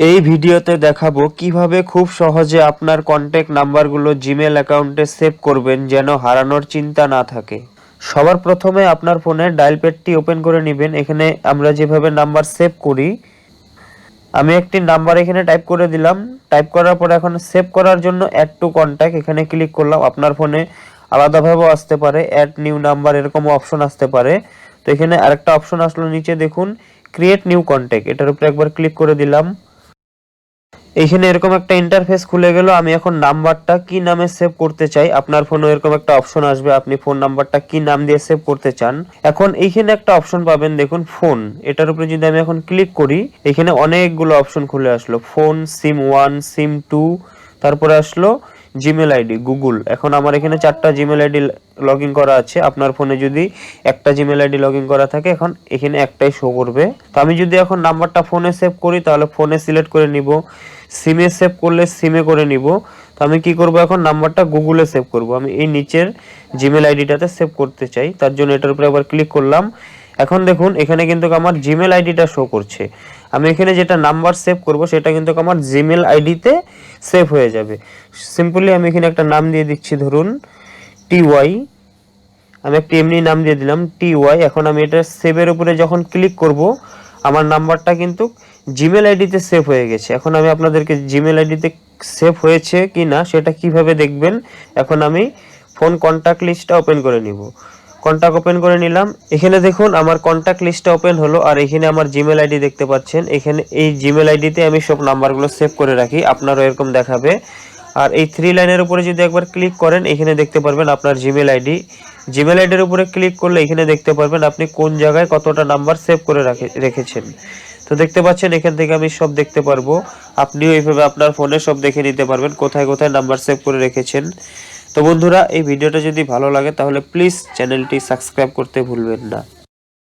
এই ভিডিওতে দেখাবো কীভাবে খুব সহজে আপনার কন্ট্যাক্ট নাম্বারগুলো জিমেল অ্যাকাউন্টে সেভ করবেন যেন হারানোর চিন্তা না থাকে। সবার প্রথমে আপনার ফোনে ডায়াল প্যাডটি ওপেন করে নেবেন। এখানে আমরা যেভাবে নাম্বার সেভ করি, আমি একটি নাম্বার এখানে টাইপ করে দিলাম। টাইপ করার পর এখন সেভ করার জন্য অ্যাড টু কন্ট্যাক্ট এখানে ক্লিক করলাম। আপনার ফোনে আলাদাভাবেও আসতে পারে অ্যাড নিউ নাম্বার এরকম অপশন আসতে পারে। তো এখানে আরেকটা অপশন আসলো, নিচে দেখুন ক্রিয়েট নিউ কন্ট্যাক্ট এটার উপরে একবার ক্লিক করে দিলাম। এইখানে এরকম একটা ইন্টারফেস খুলে গেল, আমি এখন নাম্বারটা কি নামে সেভ করতে চাই? আপনার ফোনে এরকম একটা অপশন আসবে, আপনি ফোন নাম্বারটা কি নাম দিয়ে সেভ করতে চান? এখন এইখানে একটা অপশন পাবেন, দেখুন ফোন এটার উপরে যদি আমি এখন ক্লিক করি এখানে অনেকগুলো অপশন খুলে আসলো। Phone SIM one SIM two তারপরে আসলো জিমেল আইডি গুগল এখন আমার এখানে চারটা জিমেল আইডি লগ করা আছে। আপনার ফোনে যদি একটা জিমেল আইডি লগ করা থাকে, এখন এখানে একটাই শো করবে। তো আমি যদি এখন নাম্বারটা ফোনে সেভ করি, তাহলে ফোনে সিলেক্ট করে নিব। সিমে সেভ করলে সিমে করে নিব। তো আমি কি করব এখন? নাম্বারটা গুগলে সেভ করব। আমি এই নিচের জিমেল আইডিটাতে সেভ করতে চাই। তার জন্য এটার উপরে আবার ক্লিক করলাম। এখন দেখুন, এখানে কিন্তু আমার জিমেল আইডিটা শো করছে। আমি এখানে যেটা নাম্বার সেভ করব, সেটা কিন্তু আমার জিমেল আইডিতে সেভ হয়ে যাবে। সিম্পলি আমি এখানে একটা নাম দিয়ে দিচ্ছি, ধরুন টি ওয়াই আমি একটা এমনি নাম দিয়ে দিলাম টি ওয়াই এখন আমি এটা সেভের উপরে যখন ক্লিক করব, আমার নাম্বারটা কিন্তু জিমেল আইডিতে সেভ হয়ে গেছে। এখন আমি আপনাদেরকে জিমেল আইডিতে সেভ হয়েছে কি না সেটা কীভাবে দেখবেন, এখন আমি ফোন কন্ট্যাক্ট লিস্টটা ওপেন করে নিব। কন্ট্যাক্ট ওপেন করে নিলাম। এখানে দেখুন, আমার কন্ট্যাক্ট লিস্টটা ওপেন হলো, আর এখানে আমার জিমেল আইডি দেখতে পাচ্ছেন। এখানে এই জিমেল আইডিতে আমি সব নাম্বারগুলো সেভ করে রাখি, আপনারও এরকম দেখাবে। আর এই থ্রি লাইনের উপরে যদি একবার ক্লিক করেন, এখানে দেখতে পারবেন আপনার জিমেল আইডি জিমেল আইডির উপরে ক্লিক করলে এখানে দেখতে পারবেন আপনি কোন জায়গায় কতটা নাম্বার সেভ করে রাখে রেখেছেন। তো দেখতে পাচ্ছেন, এখান থেকে আমি সব দেখতে পারব। আপনিও এইভাবে আপনার ফোনে সব দেখে নিতে পারবেন, কোথায় কোথায় নাম্বার সেভ করে রেখেছেন। তো বন্ধুরা এই ভিডিওটা যদি ভালো লাগে তাহলে প্লিজ চ্যানেলটি সাবস্ক্রাইব করতে ভুলবেন না।